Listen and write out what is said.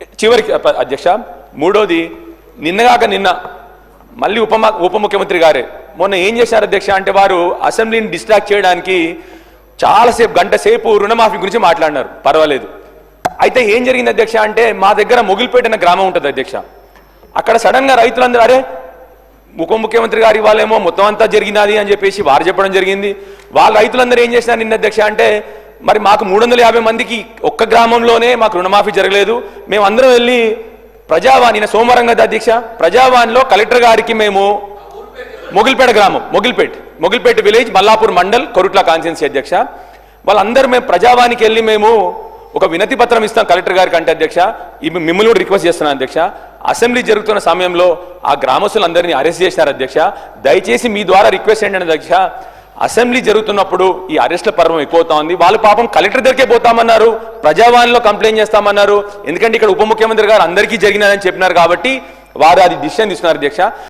చివరికి అధ్యక్ష మూడోది నిన్నగాక నిన్న మళ్ళీ ఉప ఉప ముఖ్యమంత్రి గారే మొన్న ఏం చేశారు అధ్యక్ష అంటే వారు అసెంబ్లీని డిస్ట్రాక్ట్ చేయడానికి చాలాసేపు గంట సేపు రుణమాఫీ గురించి మాట్లాడినారు. పర్వాలేదు. అయితే ఏం జరిగింది అధ్యక్ష అంటే మా దగ్గర మొగిలిపేట అనే గ్రామం ఉంటుంది అధ్యక్ష. అక్కడ సడన్గా రైతులందరూ అరే ఉప ముఖ్యమంత్రి గారి వాళ్ళేమో మొత్తం అంతా జరిగినది అని చెప్పేసి వారు చెప్పడం జరిగింది. వాళ్ళ రైతులందరూ ఏం చేసినారు నిన్న అధ్యక్ష అంటే మరి మాకు మూడు వందల యాభై మందికి ఒక్క గ్రామంలోనే మాకు రుణమాఫీ జరగలేదు. మేము అందరం వెళ్ళి ప్రజావాణి సోమవారం కదా అధ్యక్ష ప్రజావాణిలో కలెక్టర్ గారికి మేము మొగిల్పేట గ్రామం మొగిల్పేట్ మొగిల్పేట విలేజ్ మల్లాపూర్ మండల్ కొరుట్ల కాన్స్టిట్యున్సీ అధ్యక్ష. వాళ్ళందరూ మేము ప్రజావానికి వెళ్ళి మేము ఒక వినతి పత్రం ఇస్తాం కలెక్టర్ గారికి అంటే అధ్యక్ష. మిమ్మల్ని కూడా రిక్వెస్ట్ చేస్తున్నాను అధ్యక్ష. అసెంబ్లీ జరుగుతున్న సమయంలో ఆ గ్రామస్తులందరినీ అరెస్ట్ చేశారు అధ్యక్ష. దయచేసి మీ ద్వారా రిక్వెస్ట్ ఏంటంటే అధ్యక్ష అసెంబ్లీ జరుగుతున్నప్పుడు ఈ అరెస్ట్ల పర్వం ఎక్కువ ఉంది వాళ్ళు పాపం కలెక్టర్ దగ్గరికే పోతామన్నారు ప్రజావాణిలో కంప్లైంట్ చేస్తామన్నారు. ఎందుకంటే ఇక్కడ ఉప ముఖ్యమంత్రి గారు అందరికీ జరిగినారని చెప్పినారు కాబట్టి వారు అది డిసిషన్ తీసుకున్నారు అధ్యక్ష.